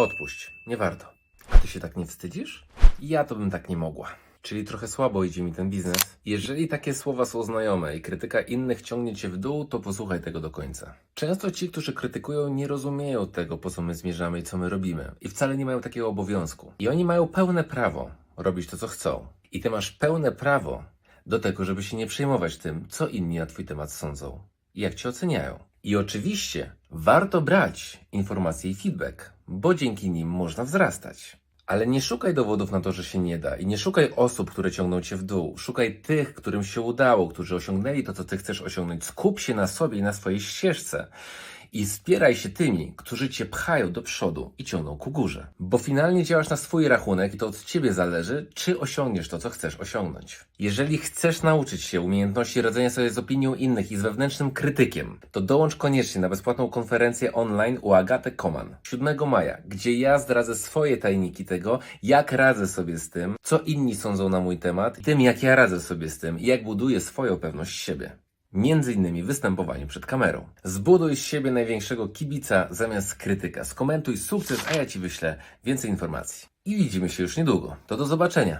Odpuść, nie warto. A ty się tak nie wstydzisz? Ja to bym tak nie mogła. Czyli trochę słabo idzie mi ten biznes. Jeżeli takie słowa są znajome i krytyka innych ciągnie cię w dół, to posłuchaj tego do końca. Często ci, którzy krytykują, nie rozumieją tego, po co my zmierzamy i co my robimy. I wcale nie mają takiego obowiązku. I oni mają pełne prawo robić to, co chcą. I ty masz pełne prawo do tego, żeby się nie przejmować tym, co inni na twój temat sądzą i jak cię oceniają. I oczywiście warto brać informacje i feedback, bo dzięki nim można wzrastać. Ale nie szukaj dowodów na to, że się nie da i nie szukaj osób, które ciągną cię w dół. Szukaj tych, którym się udało, którzy osiągnęli to, co ty chcesz osiągnąć. Skup się na sobie i na swojej ścieżce. I wspieraj się tymi, którzy cię pchają do przodu i ciągną ku górze. Bo finalnie działasz na swój rachunek i to od ciebie zależy, czy osiągniesz to, co chcesz osiągnąć. Jeżeli chcesz nauczyć się umiejętności radzenia sobie z opinią innych i z wewnętrznym krytykiem, to dołącz koniecznie na bezpłatną konferencję online u Agaty Koman 7 maja, gdzie ja zdradzę swoje tajniki tego, jak radzę sobie z tym, co inni sądzą na mój temat, tym jak ja radzę sobie z tym i jak buduję swoją pewność siebie. Między innymi występowanie przed kamerą. Zbuduj z siebie największego kibica zamiast krytyka. Skomentuj sukces, a ja Ci wyślę więcej informacji. I widzimy się już niedługo. To do zobaczenia.